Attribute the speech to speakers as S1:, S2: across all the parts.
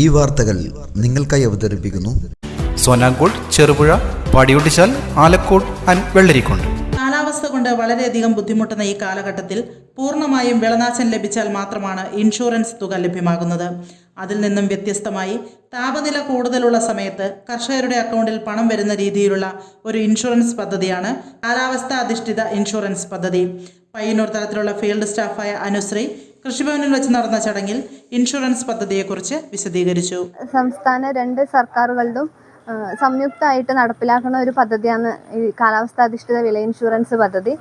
S1: ഈ വാർത്തകൾ നിങ്ങൾക്കായി അവതരിപ്പിക്കുന്നു.
S2: സോനാങ്കോട് ചെറുപുഴ പാടിയൊട്ടിച്ചാൽ ആലക്കോട് ആൻഡ് വെള്ളരിക്കുണ്ട്.
S3: കാലാവസ്ഥ കൊണ്ട് വളരെയധികം ബുദ്ധിമുട്ടുന്ന ഈ കാലഘട്ടത്തിൽ പൂർണമായും വിളനാശം ലഭിച്ചാൽ മാത്രമാണ് ഇൻഷുറൻസ് തുക ലഭ്യമാകുന്നത്. അതിൽ നിന്നും വ്യത്യസ്തമായി താപനില കൂടുതലുള്ള സമയത്ത് കർഷകരുടെ അക്കൗണ്ടിൽ പണം വരുന്ന രീതിയിലുള്ള ഒരു ഇൻഷുറൻസ് പദ്ധതിയാണ് കാലാവസ്ഥ അധിഷ്ഠിത ഇൻഷുറൻസ് പദ്ധതി. പയ്യന്നൂർ തലത്തിലുള്ള ഫീൽഡ് സ്റ്റാഫായ അനുശ്രീ കൃഷിഭവനിൽ വെച്ച് നടന്ന ചടങ്ങിൽ ഇൻഷുറൻസ് പദ്ധതിയെക്കുറിച്ച് വിശദീകരിച്ചു.
S4: സംസ്ഥാന രണ്ട് സർക്കാരുകളിലും സംയുക്തമായിട്ട് നടപ്പിലാക്കുന്ന ഒരു പദ്ധതിയാണ് ഈ കാലാവസ്ഥാധിഷ്ഠിത വില ഇൻഷുറൻസ് പദ്ധതി.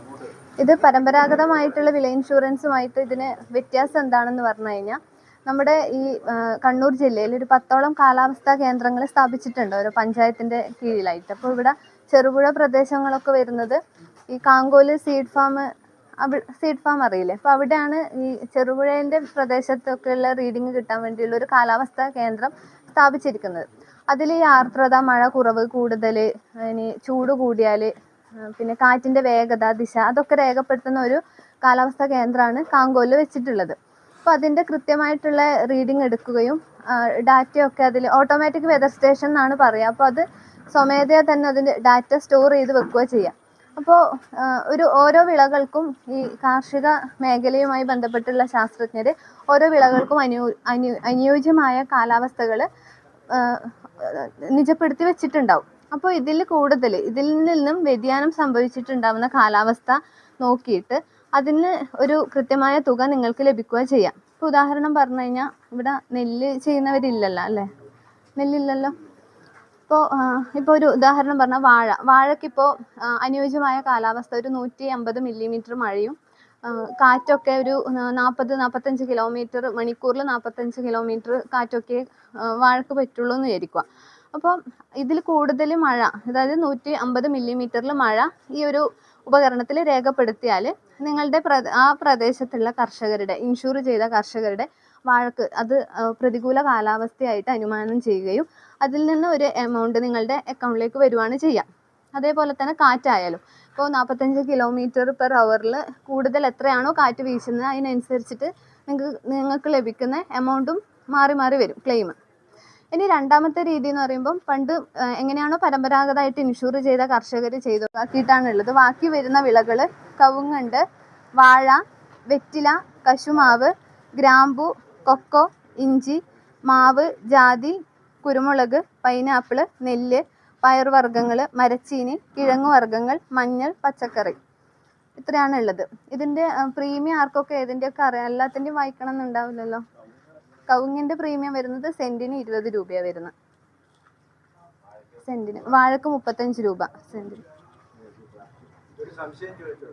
S4: ഇത് പരമ്പരാഗതമായിട്ടുള്ള വില ഇൻഷുറൻസുമായിട്ട് ഇതിന് വ്യത്യാസം എന്താണെന്ന് പറഞ്ഞു കഴിഞ്ഞാൽ നമ്മുടെ ഈ കണ്ണൂർ ജില്ലയിൽ ഒരു പത്തോളം കാലാവസ്ഥാ കേന്ദ്രങ്ങൾ സ്ഥാപിച്ചിട്ടുണ്ട് ഓരോ പഞ്ചായത്തിന്റെ കീഴിലായിട്ട്. അപ്പോൾ ഇവിടെ ചെറുപുഴ പ്രദേശങ്ങളൊക്കെ വരുന്നത് ഈ Kankol seed farm seed farm അറിയില്ലേ? അപ്പോൾ അവിടെയാണ് ഈ ചെറുപുഴേന്റെ പ്രദേശത്തൊക്കെയുള്ള റീഡിങ് കിട്ടാൻ വേണ്ടിയുള്ള ഒരു കാലാവസ്ഥാ കേന്ദ്രം സ്ഥാപിച്ചിരിക്കുന്നത്. അതിൽ ഈ ആർദ്രത മഴ കുറവ് കൂടുതൽ ഇനി ചൂട് കൂടിയാൽ പിന്നെ കാറ്റിന്റെ വേഗത ദിശ അതൊക്കെ രേഖപ്പെടുത്തുന്ന ഒരു കാലാവസ്ഥാ കേന്ദ്രമാണ് കാങ്കോൽ വെച്ചിട്ടുള്ളത്. അപ്പോൾ അതിന്റെ കൃത്യമായിട്ടുള്ള റീഡിങ് എടുക്കുകയും ഡാറ്റയൊക്കെ അതിൽ ഓട്ടോമാറ്റിക് വെതർ സ്റ്റേഷൻ എന്നാണ് പറയുക. അപ്പോൾ അത് സ്വമേധയാ തന്നെ അതിന്റെ ഡാറ്റ സ്റ്റോർ ചെയ്ത് വെക്കുക ചെയ്യാം അപ്പോൾ ഒരു ഓരോ വിളകൾക്കും ഈ കാർഷിക മേഖലയുമായി ബന്ധപ്പെട്ടുള്ള ശാസ്ത്രജ്ഞർ ഓരോ വിളകൾക്കും അനു അനു അനുയോജ്യമായ കാലാവസ്ഥകൾ നിജപ്പെടുത്തി വെച്ചിട്ടുണ്ടാവും. അപ്പോൾ ഇതിൽ കൂടുതൽ ഇതിൽ നിന്നും വ്യതിയാനം സംഭവിച്ചിട്ടുണ്ടാവുന്ന കാലാവസ്ഥ നോക്കിയിട്ട് അതിന് ഒരു കൃത്യമായ തുക നിങ്ങൾക്ക് ലഭിക്കുക ചെയ്യാം. ഇപ്പോൾ ഉദാഹരണം പറഞ്ഞു കഴിഞ്ഞാൽ ഇവിടെ നെല്ല് ചെയ്യുന്നവരില്ലല്ലോ അല്ലേ? നെല്ലില്ലല്ലോ? ഇപ്പോൾ ഇപ്പോൾ ഒരു ഉദാഹരണം പറഞ്ഞാൽ വാഴ. വാഴയ്ക്കിപ്പോൾ അനുയോജ്യമായ കാലാവസ്ഥ ഒരു നൂറ്റി അമ്പത് മില്ലിമീറ്റർ മഴയും കാറ്റൊക്കെ ഒരു നാൽപ്പത് നാൽപ്പത്തഞ്ച് കിലോമീറ്റർ മണിക്കൂറിൽ നാൽപ്പത്തഞ്ച് കിലോമീറ്റർ കാറ്റൊക്കെ വാഴക്ക് പറ്റുള്ളൂ എന്ന് വിചാരിക്കുക അപ്പോൾ ഇതിൽ കൂടുതൽ മഴ അതായത് നൂറ്റി അമ്പത് മില്ലിമീറ്ററിൽ മഴ ഈ ഒരു ഉപകരണത്തിൽ രേഖപ്പെടുത്തിയാൽ നിങ്ങളുടെ ആ പ്രദേശത്തുള്ള കർഷകരുടെ ഇൻഷൂർ ചെയ്ത കർഷകരുടെ വാഴക്ക് അത് പ്രതികൂല കാലാവസ്ഥയായിട്ട് അനുമാനം ചെയ്യുകയും അതിൽ നിന്ന് ഒരു എമൗണ്ട് നിങ്ങളുടെ അക്കൗണ്ടിലേക്ക് വരുവാണ് ചെയ്യുക അതേപോലെ തന്നെ കാറ്റായാലും. ഇപ്പോൾ നാൽപ്പത്തഞ്ച് കിലോമീറ്റർ പെർ അവറിൽ കൂടുതൽ എത്രയാണോ കാറ്റ് വീശുന്നത് അതിനനുസരിച്ചിട്ട് നിങ്ങൾക്ക് നിങ്ങൾക്ക് ലഭിക്കുന്ന എമൗണ്ടും മാറി മാറി വരും ക്ലെയിം ഇനി രണ്ടാമത്തെ രീതി എന്ന് പറയുമ്പം പണ്ട് എങ്ങനെയാണോ പരമ്പരാഗതമായിട്ട് ഇൻഷൂർ ചെയ്ത കർഷകർ ചെയ്തു ആക്കിയിട്ടാണ് ബാക്കി വരുന്ന വിളകൾ കവുങ്ങുണ്ട് വാഴ വെറ്റില കശുമാവ് ഗ്രാമ്പു കൊക്കോ ഇഞ്ചി മാവ് ജാതി കുരുമുളക് പൈനാപ്പിൾ നെല്ല് പയറുവർഗങ്ങൾ മരച്ചീനി കിഴങ്ങുവർഗങ്ങൾ മഞ്ഞൾ പച്ചക്കറി. ഇത്രയാണ് ഉള്ളത്. ഇതിന്റെ പ്രീമിയം ആർക്കൊക്കെ ഏതിന്റെയൊക്കെ അറിയാം. എല്ലാത്തിന്റെയും വായിക്കണം എന്നുണ്ടാവില്ലല്ലോ കവുങ്ങിന്റെ പ്രീമിയം വരുന്നത് സെന്റിന് ഇരുപത് രൂപയാണ് വരുന്നത്. സെന്റിന് വാഴക്ക് മുപ്പത്തഞ്ച് രൂപ
S5: സെന്റിന്.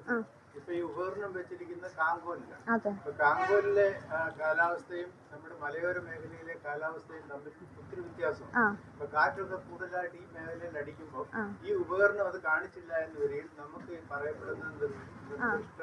S4: ആ.
S5: ഇപ്പൊ ഈ ഉപകരണം വെച്ചിരിക്കുന്ന കാങ്കോലില്ല
S4: അതെ.
S5: അപ്പൊ കാങ്കോലിലെ കാലാവസ്ഥയും നമ്മുടെ മലയോര മേഖലയിലെ കാലാവസ്ഥയും തമ്മിൽ ഒത്തിരി വ്യത്യാസമാണ് ഇപ്പൊ കാറ്റൊക്കെ കൂടുതലായിട്ട് ഈ മേഖലയിൽ അടിക്കുമ്പോൾ ഈ ഉപകരണം അത് കാണിച്ചില്ല എന്ന് വരികയും നമുക്ക് പറയപ്പെടുന്നത് നിർദ്ദിഷ്ട